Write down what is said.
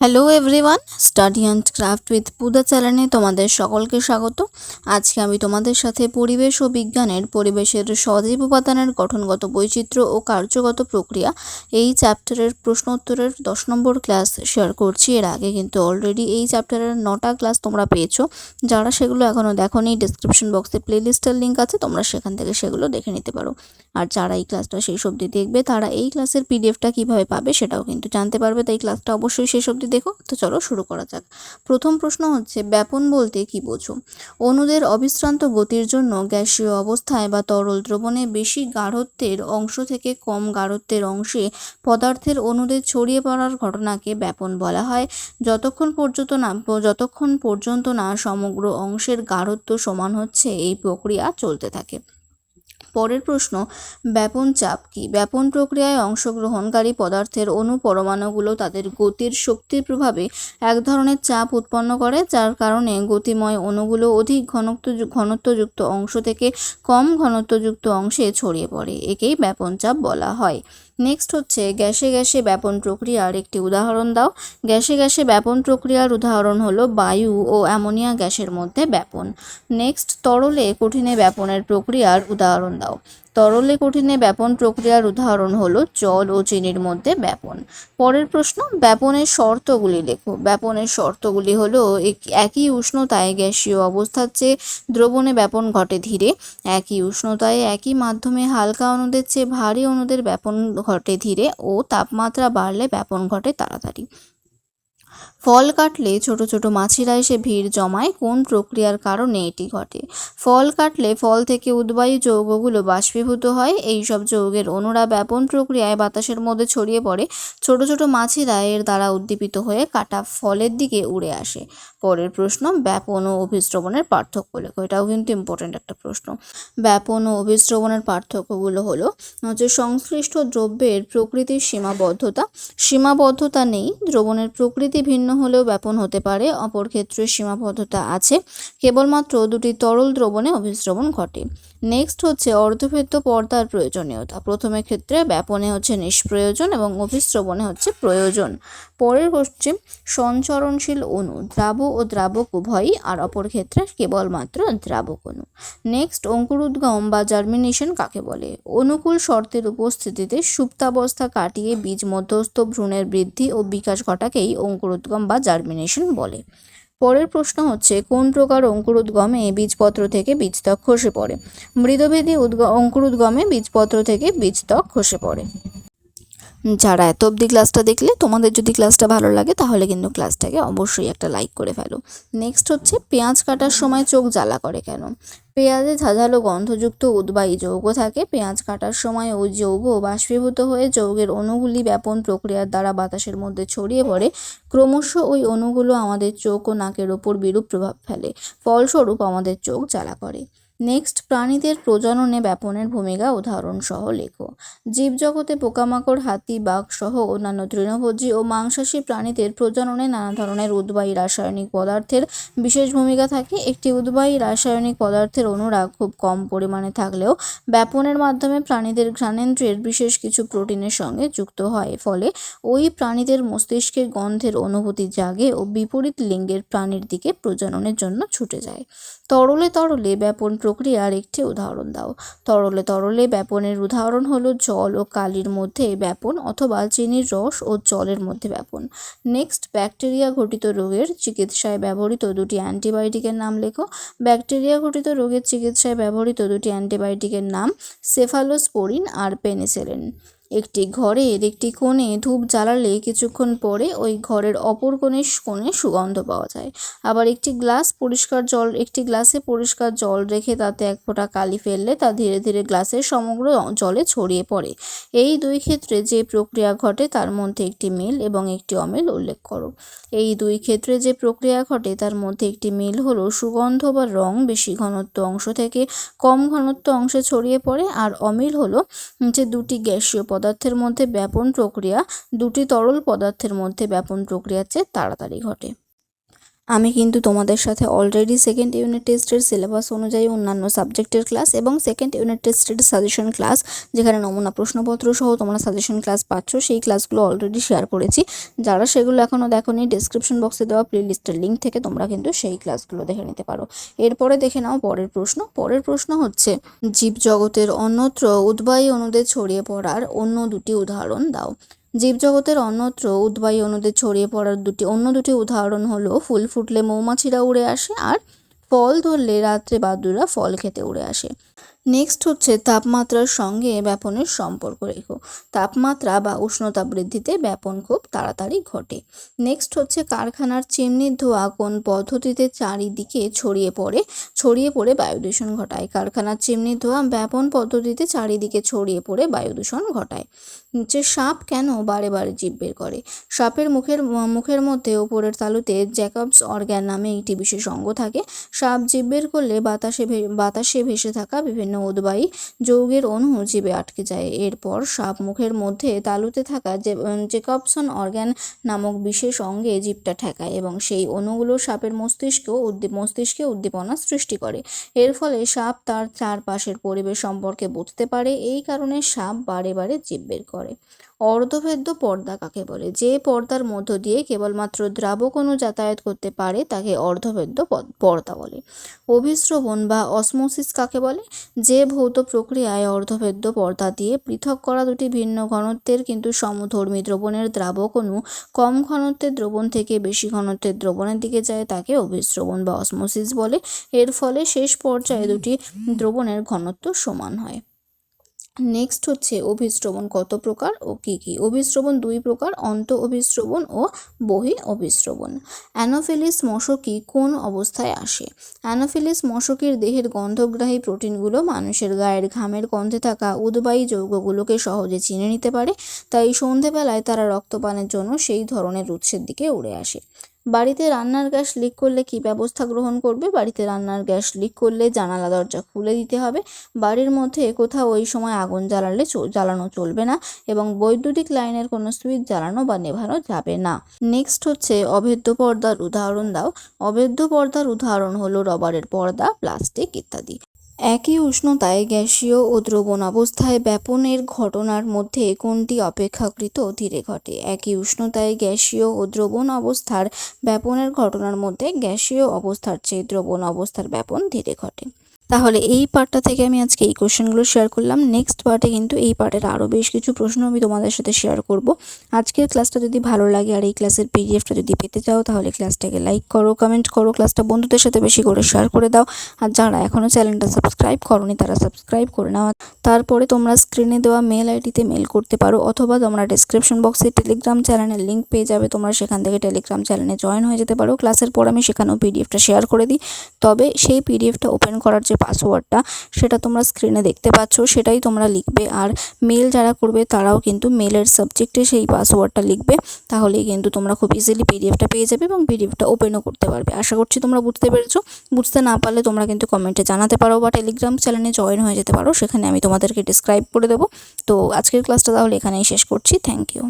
Hello everyone study and craft with Puja চ্যানেলে তোমাদের সকলকে স্বাগত। আজকে আমি তোমাদের সাথে পরিবেশ ও বিজ্ঞানের, পরিবেশের সজীব উপাদানের গঠনগত বৈচিত্র্য ও কার্যগত প্রক্রিয়া এই চ্যাপ্টারের প্রশ্ন উত্তরের দশ নম্বর ক্লাস শেয়ার করছি। এর আগে কিন্তু অলরেডি এই চ্যাপ্টারের নটা ক্লাস তোমরা পেয়েছ। যারা সেগুলো এখনও দেখোনি ডিসক্রিপশন বক্সে প্লেলিস্টের লিঙ্ক আছে, তোমরা সেখান থেকে সেগুলো দেখে নিতে পারো। আর যারা এই ক্লাসটা শেষ অবধি দেখবে, তারা এই ক্লাসের পিডিএফটা কীভাবে পাবে সেটাও কিন্তু জানতে পারবে। তাই ক্লাসটা অবশ্যই শেষ অবধি দেখো। তো চলো শুরু করা যাক। প্রথম প্রশ্ন হচ্ছে, ব্যাপন বলতে কি বোঝো? অণুদের অবিশ্রান্ত গতির জন্য গ্যাসীয় অবস্থায় বা তরল দ্রবণে বেশি গাঢ়ত্বের অংশ থেকে কম গাঢ়ত্বের অংশে পদার্থের অণুদের ছড়িয়ে পড়ার ঘটনাকে ব্যাপন বলা হয়। যতক্ষণ পর্যন্ত না, যতক্ষণ পর্যন্ত না সমগ্র অংশের গাঢ়ত্ব সমান হচ্ছে, এই প্রক্রিয়া চলতে থাকে। পরের প্রশ্ন, ব্যাপন চাপ কি? ব্যাপন প্রক্রিয়ায় অংশগ্রহণকারী পদার্থের অণু পরমাণুগুলো তাদের গতির শক্তির প্রভাবে এক ধরনের চাপ উৎপন্ন করে, যার কারণে গতিময় অণুগুলো অধিক ঘনত্ব ঘনত্বযুক্ত অংশ থেকে কম ঘনত্বযুক্ত অংশে ছড়িয়ে পড়ে। একেই ব্যাপন চাপ বলা হয়। নেক্সট হচ্ছে গ্যাসে গ্যাসে ব্যাপন প্রক্রিয়ার একটি উদাহরণ দাও। গ্যাসে গ্যাসে ব্যাপন প্রক্রিয়ার উদাহরণ হলো বায়ু ও অ্যামোনিয়া গ্যাসের মধ্যে ব্যাপন। নেক্সট তরলে কঠিনে ব্যাপনের প্রক্রিয়ার উদাহরণ দাও। তরলে কঠিনে ব্যাপন প্রক্রিয়ার উদাহরণ হলো জল ও চিনির মধ্যে ব্যাপন। পরের প্রশ্ন, ব্যাপনের শর্তগুলি লেখো। ব্যাপনের শর্তগুলি হলো এক- একই উষ্ণতায় গ্যাসীয় অবস্থার চেয়ে দ্রবণে ব্যাপন ঘটে ধীরে। একই উষ্ণতায় একই মাধ্যমে হালকা অণুদের চেয়ে ভারী অণুদের ব্যাপন ঘটে ধীরে ও তাপমাত্রা বাড়লে ব্যাপন ঘটে তাড়াতাড়ি। ফল কাটলে ছোট ছোট মাছিরা এসে ভিড় জমায় কোন প্রক্রিয়ার কারণে এটি ঘটে? ফল কাটলে ফল থেকে উদ্বায়ী যৌগগুলো বাষ্পীভূত হয় এই সব যৌগের অণুরা ব্যাপন প্রক্রিয়ায় বাতাসের মধ্যে ছড়িয়ে পড়ে। ছোট ছোট মাছিরা এর দ্বারা উদ্দীপিত হয়ে কাটা ফলের দিকে উড়ে আসে। পরের প্রশ্ন, ব্যাপন ও অভিস্রবণের পার্থক্য লেখো এটাও কিন্তু ইম্পর্টেন্ট একটা প্রশ্ন। ব্যাপন ও অভিস্রবণের পার্থক্যগুলো হলো, হচ্ছে সংশ্লিষ্ট দ্রব্যের প্রকৃতির সীমাবদ্ধতা। সীমাবদ্ধতা নেই, দ্রবণের প্রকৃতি ভিন্ন হলেও ব্যাপন হতে পারে অপর ক্ষেত্রে সীমাবদ্ধতা আছে। কেবলমাত্র দুটি তরল দ্রবণে অভিস্রবণ ঘটে। নেক্সট হচ্ছে অর্ধভেদ্য পর্দার প্রয়োজনীয়তা। প্রথমের ক্ষেত্রে ব্যাপনে হচ্ছে নিষ্প্রয়োজন এবং অভিস্রবণে হচ্ছে প্রয়োজন। পরের হচ্ছে সঞ্চরণশীল অণু দ্রাবক ও দ্রাবক উভয়ই, আর অপর ক্ষেত্রে কেবলমাত্র দ্রাবক অণু। নেক্সট অঙ্কুরোদ্গম বা জার্মিনেশন কাকে বলে? অনুকূল শর্তের উপস্থিতিতে সুপ্তাবস্থা কাটিয়ে বীজ মধ্যস্থ ভ্রূণের বৃদ্ধি ও বিকাশ ঘটাকেই অঙ্কুরোদ্গম বা জার্মিনেশন বলে। পরের প্রশ্ন হচ্ছে, কোন প্রকার অঙ্কুরোদ্গমে বীজপত্র থেকে বীজত্বক খসে পড়ে? মৃদভেদী উদ্গ, অঙ্কুরোদ্গমে বীজপত্র থেকে বীজত্বক খসে পড়ে। যারা এত অবধি ক্লাসটা দেখলে, তোমাদের যদি ক্লাসটা ভালো লাগে, তাহলে কিন্তু ক্লাসটাকে অবশ্যই একটা লাইক করে ফেলো। নেক্সট হচ্ছে, পেঁয়াজ কাটার সময় চোখ জ্বালা করে কেন? পেঁয়াজে ঝাঁঝালো গন্ধযুক্ত উদ্বায়ী যৌগ থাকে। পেঁয়াজ কাটার সময় ওই যৌগ বাষ্পীভূত হয়ে যৌগের অণুগুলি ব্যাপন প্রক্রিয়ার দ্বারা বাতাসের মধ্যে ছড়িয়ে পড়ে। ক্রমশ ওই অণুগুলো আমাদের চোখ ও নাকের ওপর বিরূপ প্রভাব ফেলে। ফলস্বরূপ আমাদের চোখ জ্বালা করে। নেক্সট প্রাণীদের প্রজননে ব্যাপনের ভূমিকা উদাহরণসহ লেখো। জীবজগতে পোকামাকড়, হাতি, বাঘ সহ অন্যান্য তৃণভোজী ও মাংসাশী প্রাণীদের প্রজননে নানা ধরনের উদ্বায়ী রাসায়নিক পদার্থের বিশেষ ভূমিকা থাকে। একটি উদ্বায়ী রাসায়নিক পদার্থের অনুরাগ খুব কম পরিমাণে থাকলেও ব্যাপনের মাধ্যমে প্রাণীদের ঘ্রাণেন্দ্রিয়ের বিশেষ কিছু প্রোটিনের সঙ্গে যুক্ত হয়। ফলে ওই প্রাণীদের মস্তিষ্কে গন্ধের অনুভূতি জাগে ও বিপরীত লিঙ্গের প্রাণীর দিকে প্রজননের জন্য ছুটে যায়। তরলে তরলে ব্যাপন প্রক্রিয়ার একটি উদাহরণ দাও। তরলে তরলে ব্যাপনের উদাহরণ হলো জল ও কালির মধ্যে ব্যাপন অথবা চিনির রস ও জলের মধ্যে ব্যাপন। নেক্সট, ব্যাকটেরিয়া ঘটিত রোগের চিকিৎসায় ব্যবহৃত দুটি অ্যান্টিবায়োটিকের নাম লেখো। ব্যাকটেরিয়া ঘটিত রোগের চিকিৎসায় ব্যবহৃত দুটি অ্যান্টিবায়োটিকের নাম সেফালোস্পোরিন আর পেনিসিলিন একটি ঘরের একটি কোণে ধূপ জ্বালালে কিছুক্ষণ পরে ওই ঘরের অপর কোণে কোণে সুগন্ধ পাওয়া যায়। আবার একটি গ্লাস পরিষ্কার জল একটি গ্লাসে পরিষ্কার জল রেখে তাতে এক ফোঁটা কালি ফেললে তা ধীরে ধীরে গ্লাসের সমগ্র জলে ছড়িয়ে পড়ে। এই দুই ক্ষেত্রে যে প্রক্রিয়া ঘটে তার মধ্যে একটি মিল এবং একটি অমিল উল্লেখ করো। এই দুই ক্ষেত্রে যে প্রক্রিয়া ঘটে তার মধ্যে একটি মিল হলো সুগন্ধ বা রং বেশি ঘনত্ব অংশ থেকে কম ঘনত্ব অংশে ছড়িয়ে পড়ে, আর অমিল হলো যে দুটি গ্যাসীয় পদার্থের মধ্যে ব্যাপন প্রক্রিয়া দুটি তরল পদার্থের মধ্যে ব্যাপন প্রক্রিয়ার চেয়ে তাড়াতাড়ি ঘটে। আমি কিন্তু তোমাদের সাথে অলরেডি সেকেন্ড ইউনিট টেস্টের সিলেবাস অনুযায়ী অন্যান্য সাবজেক্টের ক্লাস এবং সেকেন্ড ইউনিট টেস্টের সাজেশন ক্লাস যেখানে নমুনা প্রশ্নপত্র সহ তোমরা সাজেশন ক্লাস পাচ্ছ, সেই ক্লাসগুলো অলরেডি শেয়ার করেছি। যারা সেগুলো এখনও দেখোনি ডিসক্রিপশন বক্সে দেওয়া প্লেলিস্টের লিঙ্ক থেকে তোমরা কিন্তু সেই ক্লাসগুলো দেখে নিতে পারো। এরপরে দেখে নাও পরের প্রশ্ন। পরের প্রশ্ন হচ্ছে, জীবজগতের অন্যত্র উদ্বায়ী অণুদের ছড়িয়ে পড়ার অন্য দুটি উদাহরণ দাও। জীবজগতের অন্যত্র উদ্বায়ী অনুদের ছড়িয়ে পড়ার দুটি, অন্য দুটি উদাহরণ হলো, ফুল ফুটলে মৌমাছিরা উড়ে আসে আর ফল ধরলে রাত্রে বাদুরা ফল খেতে উড়ে আসে। নেক্সট হচ্ছে তাপমাত্রার সঙ্গে ব্যাপনের সম্পর্ক রেখো। তাপমাত্রা বা উষ্ণতা বৃদ্ধিতে ব্যাপন খুব তাড়াতাড়ি ঘটে। নেক্সট হচ্ছে কারখানার চিমনির ধোঁয়া কোন পদ্ধতিতে চারিদিকে ছড়িয়ে পড়ে? ছড়িয়ে পড়ে বায়ু দূষণ ঘটায়। কারখানার চিমনির ধোঁয়া ব্যাপন পদ্ধতিতে চারিদিকে ছড়িয়ে পড়ে বায়ু দূষণ ঘটায়। যে সাপ কেন বারে বারে জীব বের করে? সাপের মুখের মুখের মধ্যে ওপরের তালুতে জ্যাকবস অর্গ্যান নামে একটি বিশেষ অঙ্গ থাকে। সাপ জীব বের করলে বাতাসে বাতাসে ভেসে থাকা বিভিন্ন উদ্বায়ী যৌগের অণু জীবে আটকে যায়। এরপর সাপ মুখের মধ্যে তালুতে থাকা জেকবসন অর্গ্যান নামক বিশেষ অঙ্গে জীবটা ঠেকায় এবং সেই অণুগুলো সাপের মস্তিষ্কেও উদ্দীপ মস্তিষ্কে উদ্দীপনা সৃষ্টি করে। এর ফলে সাপ তার চারপাশের পরিবেশ সম্পর্কে বুঝতে পারে, এই কারণে সাপ বারে বারে জীব বের করে। অর্ধভেদ্য পর্দা কাকে বলে? যে পর্দার মধ্য দিয়ে কেবলমাত্র দ্রাবক অণু যাতায়াত করতে পারে, তাকে অর্ধভেদ্য পর্দা বলে। অভিস্রবণ বা অসমোসিস কাকে বলে? যে ভৌত প্রক্রিয়ায় অর্ধভেদ্য পর্দা দিয়ে পৃথক করা দুটি ভিন্ন ঘনত্বের কিন্তু সমধর্মী দ্রবণের দ্রাবক অণু কম ঘনত্বের দ্রবণ থেকে বেশি ঘনত্বের দ্রবণের দিকে যায়, তাকে অভিস্রবণ বা অসমোসিস বলে। এর ফলে শেষ পর্যায়ে দুটি দ্রবণের ঘনত্ব সমান হয়। নেক্সট হচ্ছে অভিস্রবণ কত প্রকার ও কী কী? অভিস্রবণ দুই প্রকার, অন্ত অভিস্রবণ ও বহি অভিস্রবণ অ্যানোফিলিস মশকি কোন অবস্থায় আসে? অ্যানোফিলিস মশকির দেহের গন্ধগ্রাহী প্রোটিনগুলো মানুষের গায়ের ঘামের গন্ধে থাকা উদ্বায়ী যৌগগুলোকে সহজে চিনে নিতে পারে, তাই সন্ধেবেলায় তারা রক্তপানের জন্য সেই ধরনের উৎসের দিকে উড়ে আসে। বাড়িতে রান্নার গ্যাস লিক করলে কী ব্যবস্থা গ্রহণ করবে? বাড়িতে রান্নার গ্যাস লিক করলে জানালা দরজা খুলে দিতে হবে। বাড়ির মধ্যে কোথাও ওই সময় আগুন জ্বালালে জ্বালানো চলবে না এবং বৈদ্যুতিক লাইনের কোনো সুইচ জ্বালানো বা নেভানো যাবে না। নেক্সট হচ্ছে অভেদ্য পর্দার উদাহরণ দাও। অভেদ্য পর্দার উদাহরণ হলো রবারের পর্দা প্লাস্টিক ইত্যাদি। একই উষ্ণতায় গ্যাসীয় ও দ্রবণ অবস্থায় ব্যাপনের ঘটনার মধ্যে কোনটি অপেক্ষাকৃত ধীরে ঘটে? একই উষ্ণতায় গ্যাসীয় ও দ্রবণ অবস্থার ব্যাপনের ঘটনার মধ্যে গ্যাসীয় অবস্থার চেয়ে দ্রবণ অবস্থার ব্যাপন ধীরে ঘটে। তাহলে এই পার্টটা থেকে আমি আজকে এই কোশ্চেনগুলো শেয়ার করলাম। নেক্সট পার্টে কিন্তু এই পার্টের আরও বেশ কিছু প্রশ্ন আমি তোমাদের সাথে শেয়ার করব। আজকের ক্লাসটা যদি ভালো লাগে আর এই ক্লাসের পিডিএফটা যদি পেতে চাও, তাহলে ক্লাসটাকে লাইক করো কমেন্ট করো ক্লাসটা বন্ধুদের সাথে বেশি করে শেয়ার করে দাও। আর যারা এখনও চ্যানেলটা সাবস্ক্রাইব করনি, তারা সাবস্ক্রাইব করে নাও। তারপরে তোমরা স্ক্রিনে দেওয়া মেল আইডিতে মেল করতে পারো, অথবা তোমরা ডেসক্রিপশন বক্সে টেলিগ্রাম চ্যানেলের লিঙ্ক পেয়ে যাবে। তোমরা সেখান থেকে টেলিগ্রাম চ্যানেলে জয়েন হয়ে যেতে পারো। ক্লাসের পর আমি সেখানেও পিডিএফটা শেয়ার করে দিই। তবে সেই পিডিএফটা ওপেন করার যে পাসওয়ার্ডটা সেটা তোমরা স্ক্রিনে দেখতে পাচ্ছ, সেটাই তোমরা লিখবে। আর মেল যারা করবে তারাও কিন্তু মেলের সাবজেক্টে সেই পাসওয়ার্ডটা লিখবে। তাহলেই কিন্তু তোমরা খুব ইজিলি পিডিএফটা পেয়ে যাবে এবং পিডিএফটা ওপেনও করতে পারবে। আশা করছি তোমরা বুঝতে পেরেছ। বুঝতে না পারলে তোমরা কিন্তু কমেন্টে জানাতে পারো বা টেলিগ্রাম চ্যানেলে জয়েন হয়ে যেতে পারো। সেখানে আমি তোমাদেরকে ডিসক্রাইব করে দেবো। তো আজকের ক্লাসটা তাহলে এখানেই শেষ করছি। Thank you